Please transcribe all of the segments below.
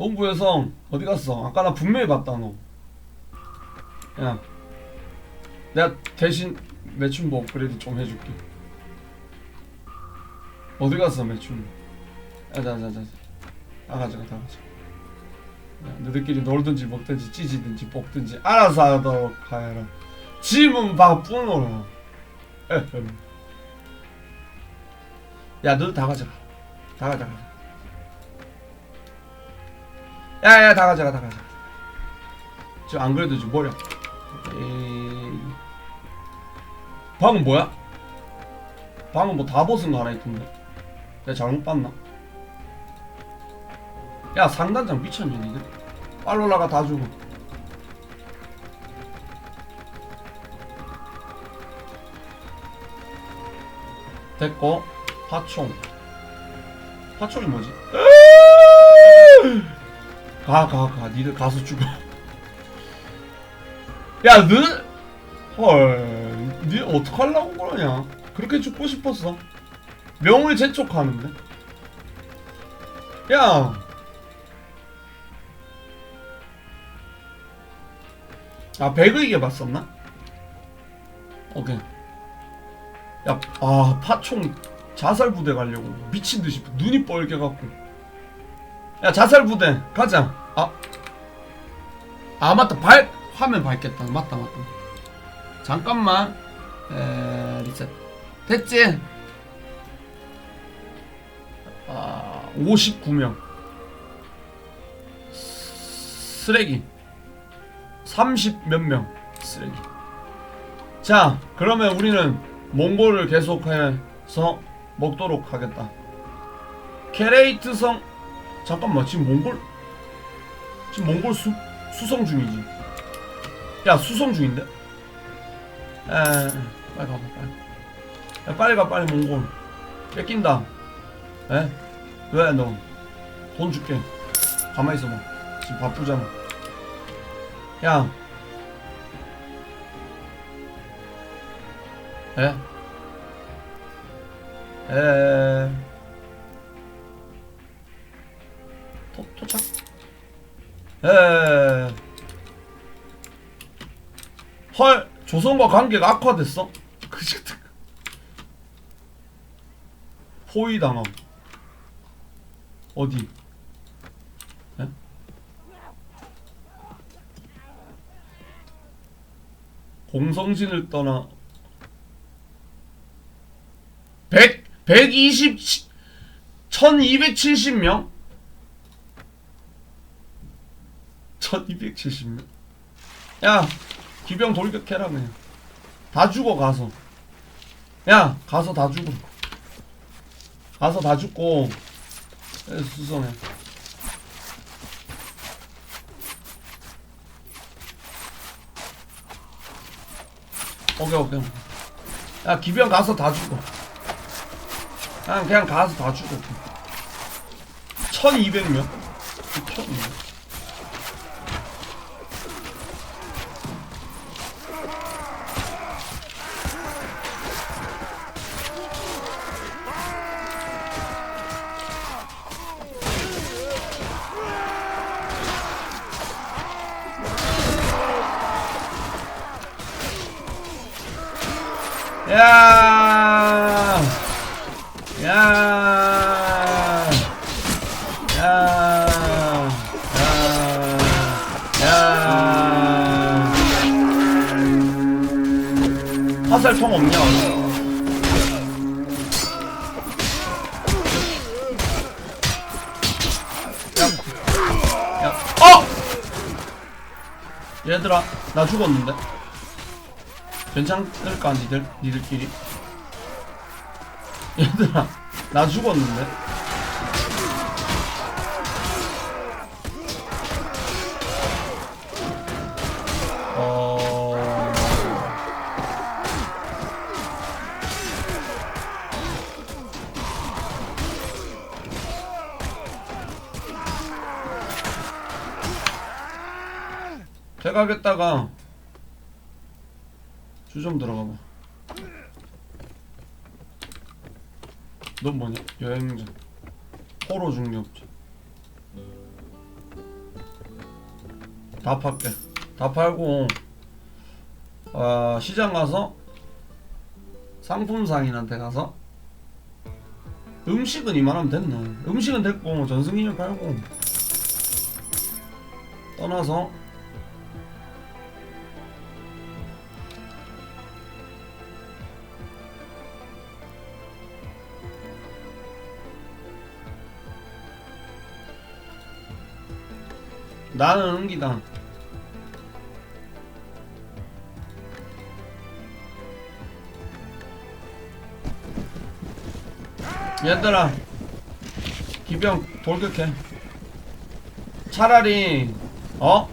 여성 어디 갔어? 아까 나 분명히 봤다 너. 야, 내가 대신 매춘부 업그레이드 좀 해줄게. 어디 갔어 매춘부? 자자자자, 다 가져가 다 가져가. 야, 너희들끼리 놀든지 먹든지 찌지든지 볶든지 알아서 하도록 하여라. 짐은 바쁘노라. 야, 너도 다 가져가. 다 가져가. 야, 야, 다 가져가, 다 가져가. 지금 안 그래도 지금 버려. 에이. 방은 뭐야? 방은 뭐다 벗은 거 하나 있던데. 내가 잘못 봤나? 야, 상단장 미쳤냐, 니들? 빨리 올라가, 다 주고. 됐고, 파총. 파총이 뭐지? 가, 가, 가. 니들 가서 죽어. 야, 너? 헐, 니 어떡하려고 그러냐? 그렇게 죽고 싶었어? 명을 재촉하는데? 야! 아, 배그 이게 봤었나? 오케이. 야, 아, 파총 자살 부대 가려고 미친 듯이 눈이 뻘개갖고. 야, 자살 부대 가자. 아, 아 맞다, 발 화면 밝겠다. 맞다, 맞다. 잠깐만. 에, 리셋. 됐지? 아, 59명. 쓰레기. 30 몇 명. 쓰레기. 자, 그러면 우리는 몽골을 계속해서 먹도록 하겠다. 케레이트성 잠깐만 지금 몽골 지금 몽골 수, 수성 중이지. 야 수성 중인데? 에 빨리 가봐 빨리. 야 빨리 가 빨리 몽골 뺏긴다. 에? 왜 너? 돈 줄게. 가만히 있어봐. 지금 바쁘잖아. 야. 에? 에. 도, 도착? 에. 헐, 조선과 관계가 악화됐어? 그 새끼. 포위 당함. 어디? 에? 공성진을 떠나 100, 120, 1270명? 1270명? 야, 기병 돌격해라, 그냥. 다 죽어, 가서. 야, 가서 다 죽어. 가서 다 죽고, 에, 수성해. 오케이, 오케이. 야, 기병 가서 다 죽어. 그냥, 그냥 가서 다 죽어. 1200명? 1200. 야! 야! 야! 야! 야! 화살통 없냐? 어! 얘들아, 나 죽었는데. 괜찮을까 니들 니들끼리? 얘들아 나 죽었는데? 어. 제가 하겠다가 주좀 들어가봐. 넌 뭐냐? 여행자. 포로 중립자. 다 팔게 다 팔고 어, 시장 가서 상품상인한테 가서 음식은 이만하면 됐네 음식은 됐고 전승기념 팔고 떠나서 나는 은기다. 얘들아 기병 돌격해. 차라리 어?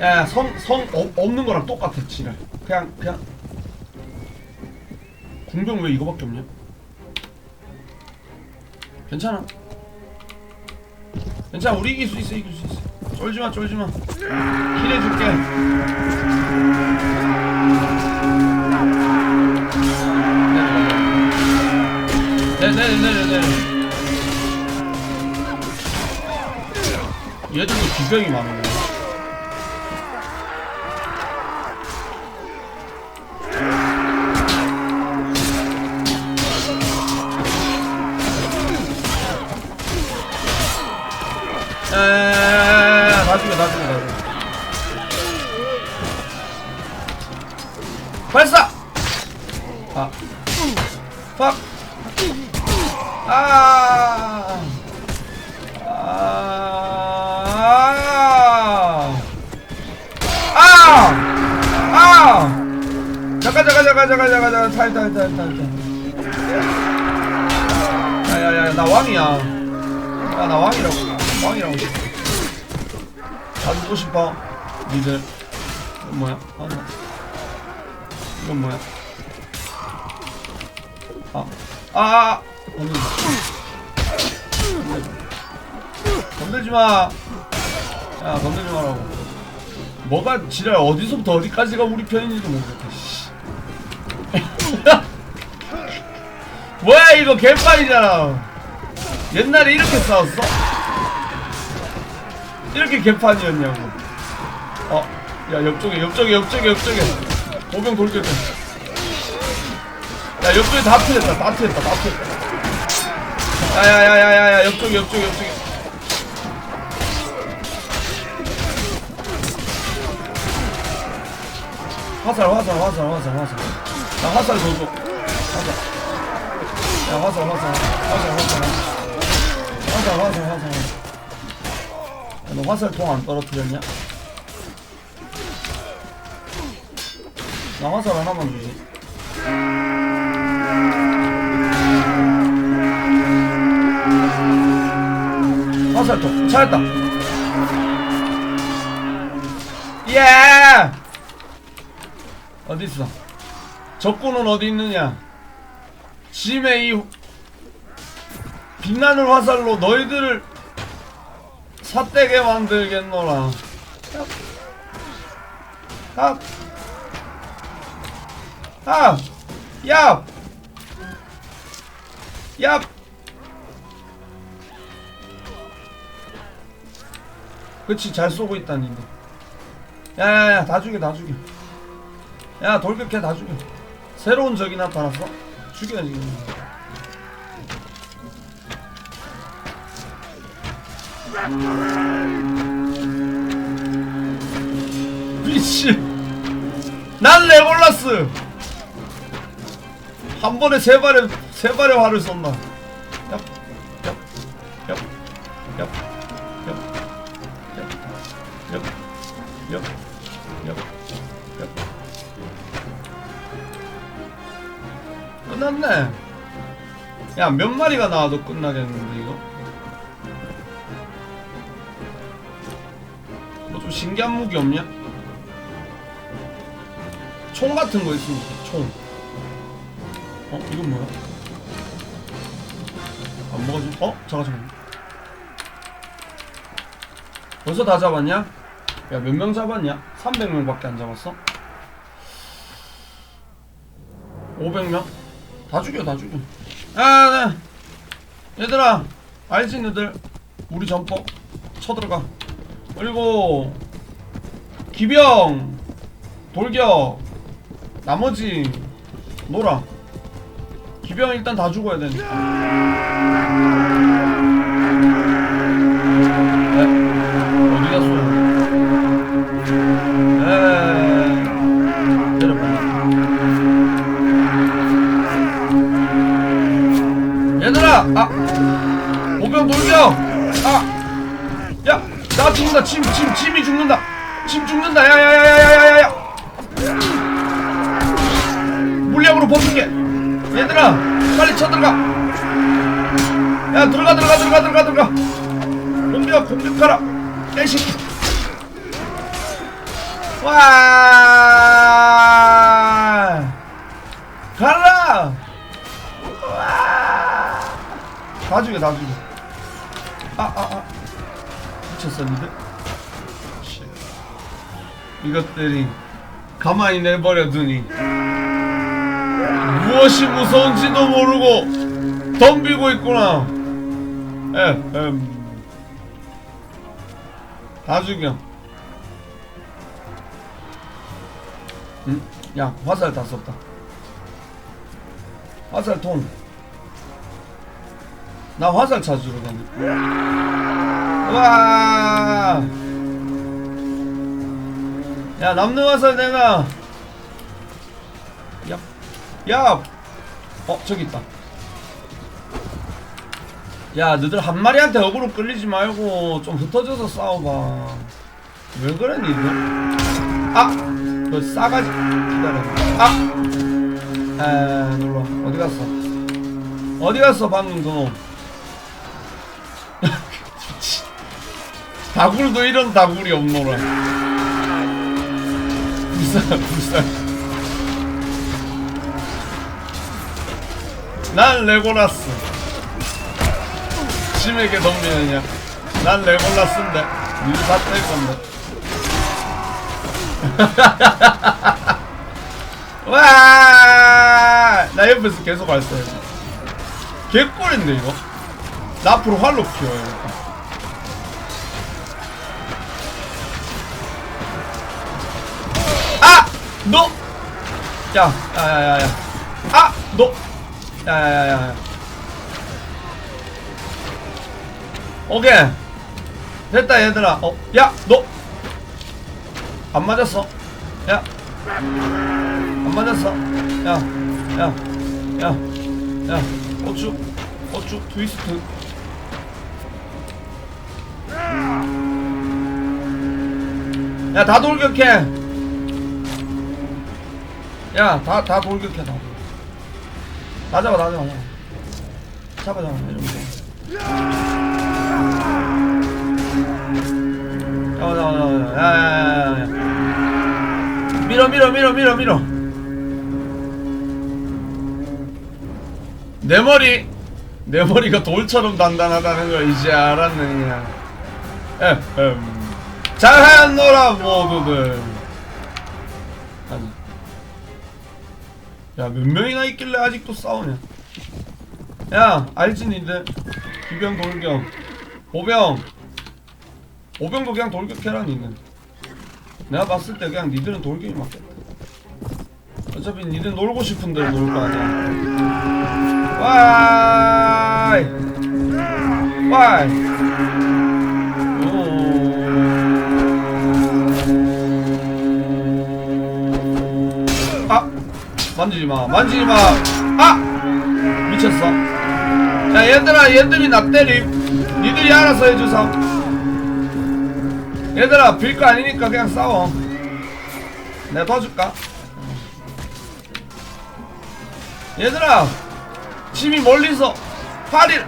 야성성 없는 거랑 똑같아 지랄. 그냥 그냥. 궁병 왜 이거밖에 없냐? 괜찮아. 괜찮아 우리 이길 수 있어 이길 수 있어 쫄지마 쫄지마 힐해줄게 네네네네네 얘들도 기병이 많은 다 죽여 발사! 아 팍! 아! 아! 아! 아! 잠깐 잠깐 잠깐 잠깐 잠깐 잠깐 탈 탈 탈 탈탈 야야야 나 왕이야 야 나 왕이라고 왕이라고 다 죽고 싶어 니들 이건 뭐야? 아, 나. 이건 뭐야? 아, 아, 아, 건들지 마. 건들지 마. 야, 건들지 마라고. 뭐가 지랄 어디서부터 어디까지가 우리 편인지도 모르겠다. 씨. 뭐야 이거 개판이잖아. 옛날에 이렇게 싸웠어? 이렇게 개판이었냐고. 어, 야 옆쪽에 옆쪽에 옆쪽에 옆쪽에 보병 돌격해. 야 옆쪽에 다 틀렸다 다 틀렸다 다 틀렸다. 야야야야야야 옆쪽에 옆쪽에 옆쪽에. 화살 화살 화살 화살 화살. 나 화살 줘줘. 화살. 야 화살 화살 화살 화살. 화살 화살 화살. 화살. 야, 너 화살통 안 떨어뜨렸냐? 나 화살 하나만 주지. 화살통 찾았다. 예! 어디 있어? 적군은 어디 있느냐? 짐의 이 빛나는 화살로 너희들을 삿대게 만들겠노라. 아, 아, 야, 야. 그치 잘 쏘고 있다는데. 야야야 다 죽여 다 죽여. 야 돌격해 다 죽여. 새로운 적이 나타났어? 죽여 지금. 미친. 난 레골라스. 한 번에 세 발에 세 발의 얍, 얍. 끝났네. 야, 몇 마리가 나와도 끝나겠는데 이거? 신기한 무기 없냐? 총 같은 거 있으면 총. 어? 이건 뭐야? 안 먹어지? 어? 잠깐 잠깐. 벌써 다 잡았냐? 야 몇 명 잡았냐? 300명밖에 안 잡았어? 500명? 다 죽여 다 죽여 아 네. 얘들아 알지 너들 우리 전법 쳐들어가 그리고 기병 돌격 나머지 놀아 기병 일단 다 죽어야 되니까 공격하라. 야이씨 와. 가라. 와다 죽여 다 죽여. 아아아. 미쳤었는데? 씨. 이것들이 가만히 내버려두니 무엇이 무서운지도 모르고 덤비고 있구나. 에, 음. 다 죽여. 응? 야, 화살 다 썼다. 화살 통. 나 화살 찾으러 가네. 와. 야, 남는 화살 내가. 야, 야, 어 저기 있다. 야, 너들 한 마리한테 어그로 끌리지 말고 좀 흩어져서 싸워봐. 왜 그래, 니들? 아, 너 싸가지 기다려. 아, 에, 놀러 어디 갔어? 어디 갔어, 방금 그놈? 다굴도 이런 다굴이 없노라. 불쌍, 불쌍. 난 레고라스 심에게 덤비느냐 난 레고라스인데 니들 다뗄 건데 와나 옆에서 계속 발사해 개꿀인데 이거 나 앞으로 활로 아! 너! 야, 야, 야, 야, 야. 아! 너! 야야야야 오케이. 됐다 얘들아. 어 야너. 안 맞았어. 야 안 맞았어. 야야야야. 고추 고추 트위스트. 야 다 돌격해. 야 다 다 돌격해 다. 돌격해 다 잡아 다 잡아. 잡아 잡아. 이러면 돼 잡아 잡아 잡아 야야야야 밀어 밀어 밀어 밀어 밀어 내 머리 내 머리가 돌처럼 단단하다는 걸 이제 알았느냐 에헴 잘하였노라 모두들 아니 야, 몇 명이나 있길래 아직도 싸우냐? 야, 알지, 니들? 기병 돌격. 보병. 보병도 그냥 돌격 해라, 니는. 내가 봤을 때 그냥 니들은 돌격이 맞겠다. 어차피 니들 놀고 싶은 대로 놀 거 아니야. 와이! 와이! 오. 아! 만지지 마, 만지지 마. 아! 미쳤어. 야, 얘들아, 얘들이 나 때리. 니들이 알아서 해주사. 얘들아, 빌 거 아니니까 그냥 싸워. 내가 도와줄까? 얘들아, 짐이 멀리서 화를.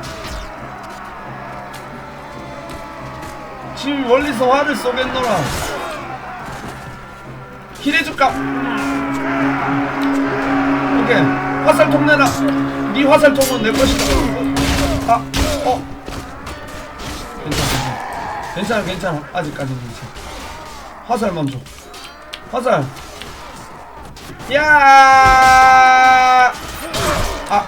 짐이 멀리서 화를 쏘겠노라. 힐해줄까? 오케이 화살통 내놔 네 화살통은 내 것이다 아, 어 괜찮아 괜찮아. 아직까지는 괜찮아. 화살만 줘 화살. 야! 아,